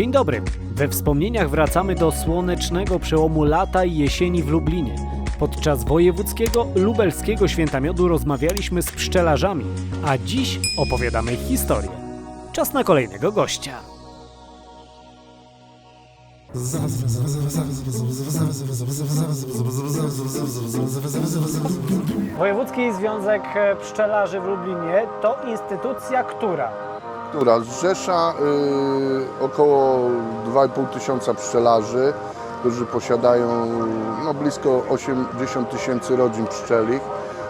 Dzień dobry. We wspomnieniach wracamy do słonecznego przełomu lata i jesieni w Lublinie. Podczas wojewódzkiego lubelskiego święta miodu rozmawialiśmy z pszczelarzami, a dziś opowiadamy ich historię. Czas na kolejnego gościa. Wojewódzki Związek Pszczelarzy w Lublinie to instytucja, która która zrzesza y, około 2,5 tysiąca pszczelarzy, którzy posiadają no, blisko 80 tysięcy rodzin pszczelich.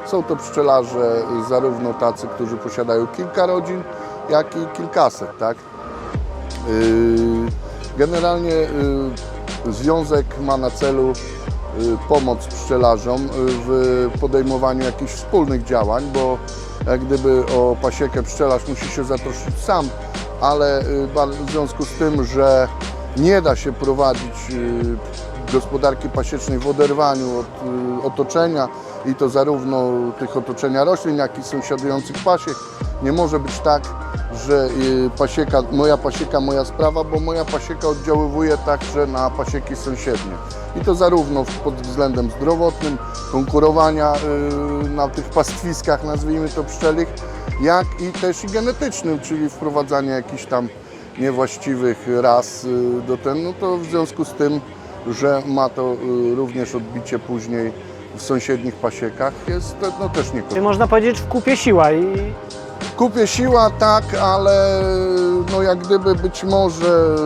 Są to pszczelarze zarówno tacy, którzy posiadają kilka rodzin, jak i kilkaset. Tak? Y, generalnie y, związek ma na celu y, pomoc pszczelarzom w podejmowaniu jakichś wspólnych działań, bo jak gdyby o pasiekę pszczelarz musi się zatroszczyć sam, ale y, w związku z tym, że nie da się prowadzić y, gospodarki pasiecznej w oderwaniu od y, otoczenia i to zarówno tych otoczenia roślin, jak i sąsiadujących pasiek, nie może być tak, że y, pasieka, moja pasieka, moja sprawa, bo moja pasieka oddziaływuje także na pasieki sąsiednie. I to zarówno pod względem zdrowotnym, konkurowania y, na tych pastwiskach, nazwijmy to pszczelich, jak i też i genetycznym, czyli wprowadzanie jakichś tam niewłaściwych ras y, do ten, no to w związku z tym, że ma to również odbicie później w sąsiednich pasiekach, jest no, też niekorzystne. można powiedzieć w kupie siła i Kupię siła, tak, ale no jak gdyby być może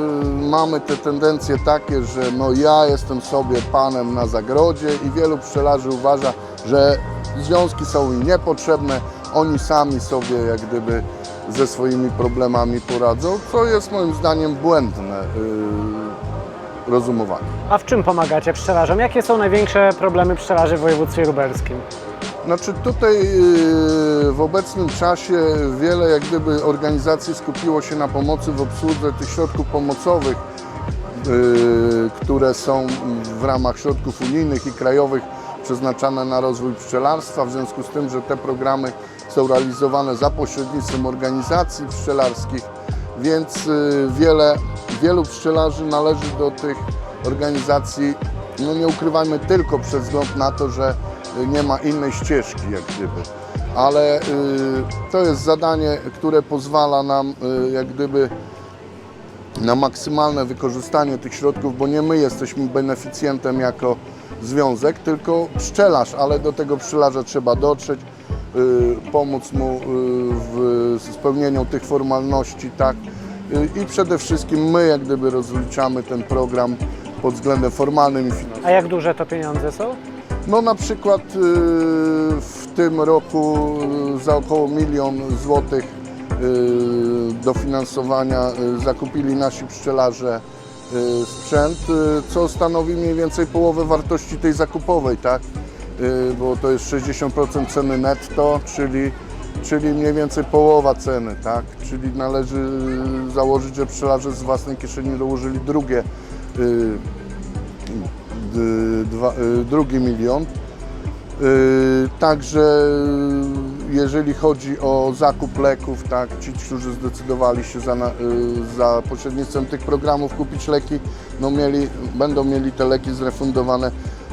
mamy te tendencje takie, że no ja jestem sobie panem na zagrodzie i wielu pszczelarzy uważa, że związki są im niepotrzebne, oni sami sobie jak gdyby ze swoimi problemami poradzą, co jest moim zdaniem błędne yy, rozumowanie. A w czym pomagacie pszczelarzom? Jakie są największe problemy pszczelarzy w województwie lubelskim? Znaczy tutaj yy, w obecnym czasie wiele jak gdyby organizacji skupiło się na pomocy w obsłudze tych środków pomocowych, yy, które są w ramach środków unijnych i krajowych przeznaczane na rozwój pszczelarstwa. W związku z tym, że te programy są realizowane za pośrednictwem organizacji pszczelarskich, więc yy, wiele, wielu pszczelarzy należy do tych organizacji, no nie ukrywajmy, tylko przez wzgląd na to, że y, nie ma innej ścieżki jak gdyby. Ale y, to jest zadanie, które pozwala nam y, jak gdyby na maksymalne wykorzystanie tych środków, bo nie my jesteśmy beneficjentem jako związek, tylko pszczelarz, ale do tego pszczelarza trzeba dotrzeć, y, pomóc mu w spełnieniu tych formalności, tak. I przede wszystkim my jak gdyby rozliczamy ten program pod względem formalnym i finansowym. A jak duże to pieniądze są? No na przykład y, w tym roku y, za około milion złotych y, dofinansowania zakupili nasi pszczelarze sprzęt, co stanowi mniej więcej połowę wartości tej zakupowej, tak? Bo to jest 60% ceny netto, czyli, czyli mniej więcej połowa ceny, tak? Czyli należy założyć, że pszczelarze z własnej kieszeni dołożyli drugie drugi milion. Y, Także y, jeżeli chodzi o zakup leków, tak, ci, którzy zdecydowali się za, y, za pośrednictwem tych programów kupić leki, no mieli, będą mieli te leki zrefundowane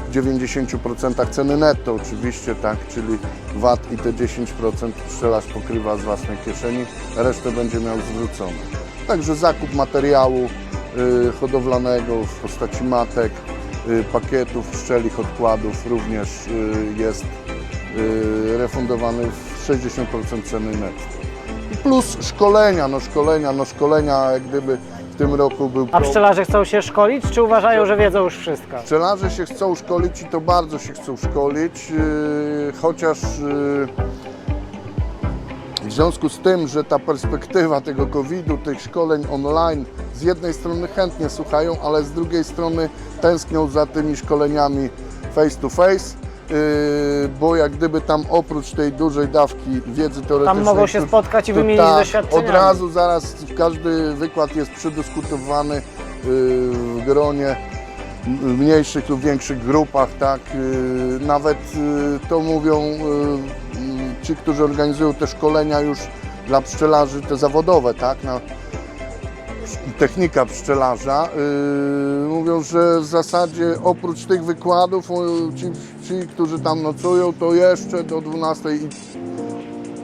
w 90% ceny netto oczywiście, tak, czyli VAT i te 10% pszczelarz pokrywa z własnej kieszeni, resztę będzie miał zwrócone. Także zakup materiału y, hodowlanego w postaci matek, y, pakietów, pszczelich, odkładów również y, jest y, refundowany w 60% ceny netto. Plus szkolenia, no szkolenia, no szkolenia jak gdyby w tym roku był A pszczelarze chcą się szkolić, czy uważają, że wiedzą już wszystko? Pszczelarze się chcą szkolić i to bardzo się chcą szkolić, chociaż w związku z tym, że ta perspektywa tego COVID-u, tych szkoleń online z jednej strony chętnie słuchają, ale z drugiej strony tęsknią za tymi szkoleniami face to face, yy, bo jak gdyby tam oprócz tej dużej dawki wiedzy teoretycznej... Tam mogą się to- spotkać i wymienić tak, doświadczeniami. Od razu zaraz każdy wykład jest przedyskutowany yy, w gronie mniejszych lub większych grupach, tak. Yy, Nawet to mówią ci, którzy organizują te szkolenia już dla pszczelarzy, te zawodowe, tak. Na, technika pszczelarza. Yy, mówią, że w zasadzie oprócz tych wykładów o, ci, ci, którzy tam nocują, to jeszcze do 12 i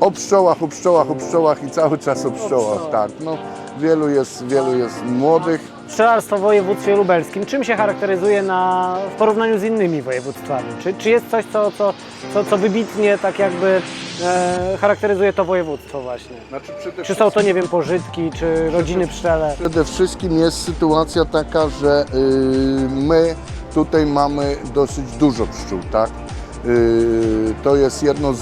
o pszczołach, o pszczołach, o pszczołach i cały czas o pszczołach. Tak, no, wielu jest, wielu jest młodych. Pszczelarstwo w województwie lubelskim, czym się charakteryzuje na, w porównaniu z innymi województwami? Czy, czy jest coś, co, co, co, co wybitnie tak jakby e, charakteryzuje to województwo właśnie? Znaczy, przede Czy są to, nie wiem, pożytki, czy rodziny pszczele? Przede wszystkim jest sytuacja taka, że y, my tutaj mamy dosyć dużo pszczół, tak? Y, to jest jedno z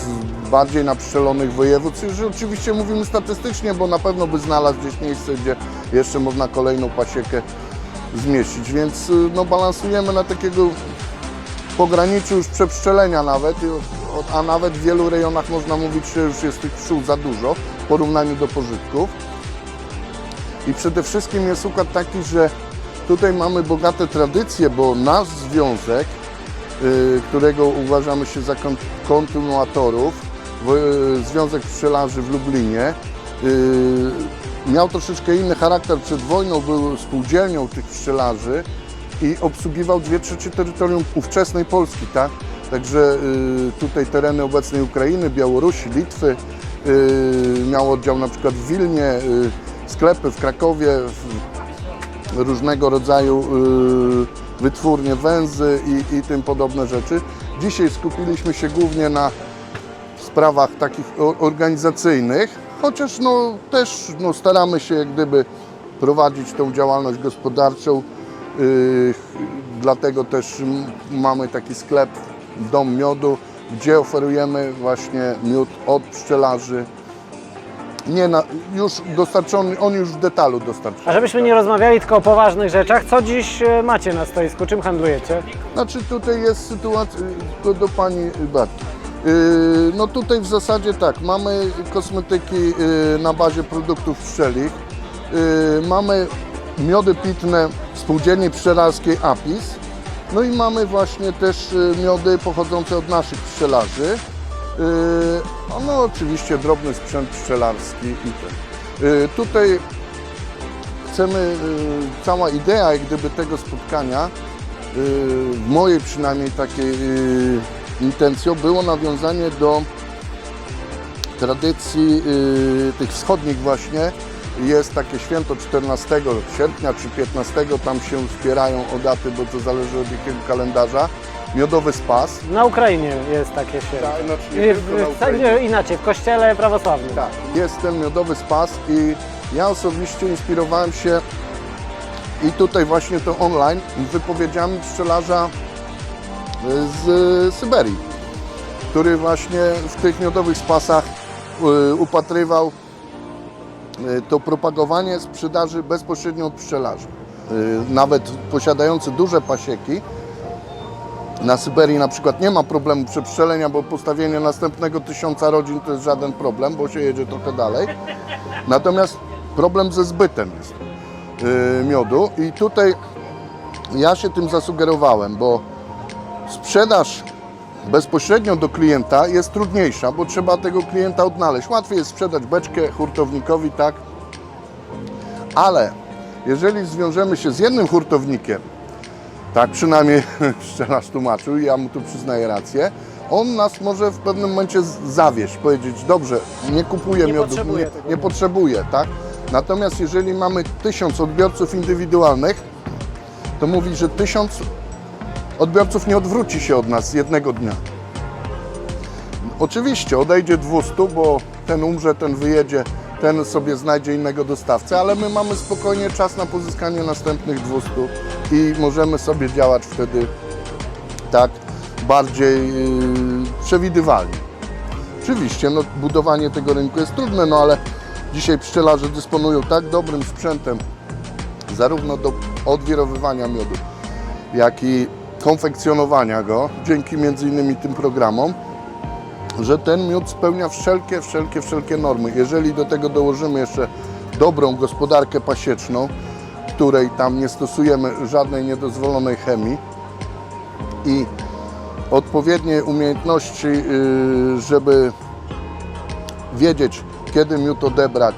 bardziej napszczelonych województw. Już oczywiście mówimy statystycznie, bo na pewno by znalazł gdzieś miejsce, gdzie jeszcze można kolejną pasiekę zmieścić, więc y, no, balansujemy na takiego pograniczu już przepszczelenia nawet, a nawet w wielu rejonach można mówić, że już jest tych pszczół za dużo w porównaniu do pożytków. I przede wszystkim jest układ taki, że tutaj mamy bogate tradycje, bo nasz związek, y, którego uważamy się za kon- kontynuatorów, y, Związek Pszczelarzy w Lublinie, miał troszeczkę inny charakter. Przed wojną był spółdzielnią tych pszczelarzy i obsługiwał dwie trzecie terytorium ówczesnej Polski, tak? Także y, tutaj tereny obecnej Ukrainy, Białorusi, Litwy, y, miał oddział na przykład w Wilnie, y, sklepy w Krakowie, różnego rodzaju wytwórnie, węzy i, i tym podobne rzeczy. Dzisiaj skupiliśmy się głównie na sprawach takich organizacyjnych, chociaż no, też no, staramy się jak gdyby prowadzić tą działalność gospodarczą. Yy, dlatego też mamy taki sklep Dom Miodu, gdzie oferujemy właśnie miód od pszczelarzy. Nie na, już dostarczony, on już w detalu dostarczony. A żebyśmy nie rozmawiali tylko o poważnych rzeczach, co dziś e, macie na stoisku? Czym handlujecie? Znaczy tutaj jest sytuacja, to do Pani Batki. Yy, No tutaj w zasadzie tak, mamy kosmetyki yy, na bazie produktów pszczelich, Yy, mamy miody pitne spółdzielni pszczelarskiej APIS, no i mamy właśnie też miody pochodzące od naszych pszczelarzy. No oczywiście drobny sprzęt pszczelarski i ten. Tutaj chcemy, y, cała idea jak gdyby tego spotkania, y, w mojej przynajmniej takiej y, intencją, było nawiązanie do tradycji y, tych wschodnich właśnie. Jest takie święto 14 sierpnia czy 15, tam się wspierają o daty, bo to zależy od jakiego kalendarza. Miodowy spas. Na Ukrainie jest takie święto. Tak, znaczy nie Nie, tylko na w, w, Ukrainie. nie, inaczej, w kościele prawosławnym. Tak, jest ten miodowy spas i ja osobiście inspirowałem się i tutaj właśnie to online wypowiedziami pszczelarza z Syberii, który właśnie w tych miodowych spasach y, upatrywał y, to propagowanie sprzedaży bezpośrednio od pszczelarzy. Y, Nawet posiadający duże pasieki, na Syberii na przykład nie ma problemu przepszczelenia, bo postawienie następnego tysiąca rodzin to jest żaden problem, bo się jedzie trochę dalej. Natomiast problem ze zbytem jest miodu i tutaj ja się tym zasugerowałem, bo sprzedaż bezpośrednio do klienta jest trudniejsza, bo trzeba tego klienta odnaleźć. Łatwiej jest sprzedać beczkę hurtownikowi, tak? Ale jeżeli zwiążemy się z jednym hurtownikiem, tak przynajmniej pszczelarz tłumaczył i ja mu tu przyznaję rację. On nas może w pewnym momencie zawieść, powiedzieć, dobrze, nie kupuję Nie miodów, potrzebuję nie, tego nie potrzebuję, tak? Natomiast jeżeli mamy tysiąc odbiorców indywidualnych, to mówi, że tysiąc odbiorców nie odwróci się od nas jednego dnia. Oczywiście odejdzie 200, bo ten umrze, ten wyjedzie, ten sobie znajdzie innego dostawcę, ale my mamy spokojnie czas na pozyskanie następnych 200 i możemy sobie działać wtedy tak bardziej yy, przewidywalnie. Oczywiście no, budowanie tego rynku jest trudne, no ale dzisiaj pszczelarze dysponują tak dobrym sprzętem zarówno do odwirowywania miodu, jak i konfekcjonowania go, dzięki między innymi tym programom, że ten miód spełnia wszelkie, wszelkie, wszelkie normy. Jeżeli do tego dołożymy jeszcze dobrą gospodarkę pasieczną, której tam nie stosujemy żadnej niedozwolonej chemii i odpowiednie umiejętności, yy, żeby wiedzieć, kiedy miód odebrać,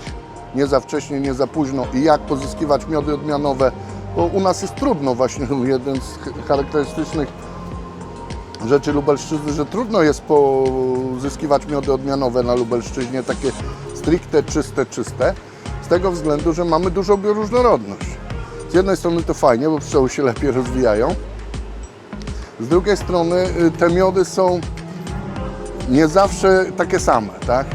nie za wcześnie, nie za późno i jak pozyskiwać miody odmianowe, u nas jest trudno właśnie, jeden z ch- charakterystycznych rzeczy Lubelszczyzny, że trudno jest pozyskiwać miody odmianowe na Lubelszczyźnie, takie stricte, czyste, czyste, z tego względu, że mamy dużą bioróżnorodność. Z jednej strony to fajnie, bo pszczoły się lepiej rozwijają, z drugiej strony y, te miody są nie zawsze takie same, tak?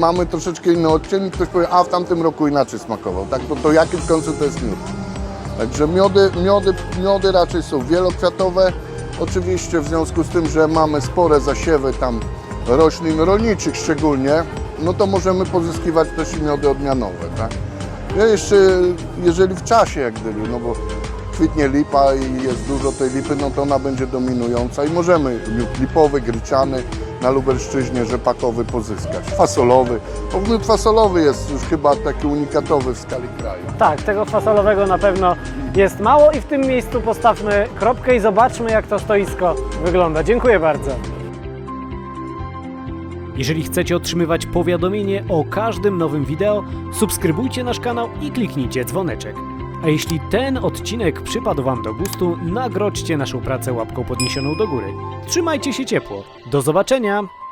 Mamy troszeczkę inny odcień, ktoś powie, a w tamtym roku inaczej smakował, tak? No to jaki w końcu to jest miód? Także miody, miody, miody raczej są wielokwiatowe, oczywiście w związku z tym, że mamy spore zasiewy tam roślin rolniczych szczególnie, no to możemy pozyskiwać też i miody odmianowe, tak? Ja jeszcze, jeżeli w czasie jak gdyby, no bo kwitnie lipa i jest dużo tej lipy, no to ona będzie dominująca i możemy miód lipowy, gryczany na Lubelszczyźnie, rzepakowy pozyskać. Fasolowy, bo miód fasolowy jest już chyba taki unikatowy w skali kraju. Tak, tego fasolowego na pewno jest mało i w tym miejscu postawmy kropkę i zobaczmy, jak to stoisko wygląda. Dziękuję bardzo. Jeżeli chcecie otrzymywać powiadomienie o każdym nowym wideo, subskrybujcie nasz kanał i kliknijcie dzwoneczek. A jeśli ten odcinek przypadł Wam do gustu, nagrodźcie naszą pracę łapką podniesioną do góry. Trzymajcie się ciepło. Do zobaczenia!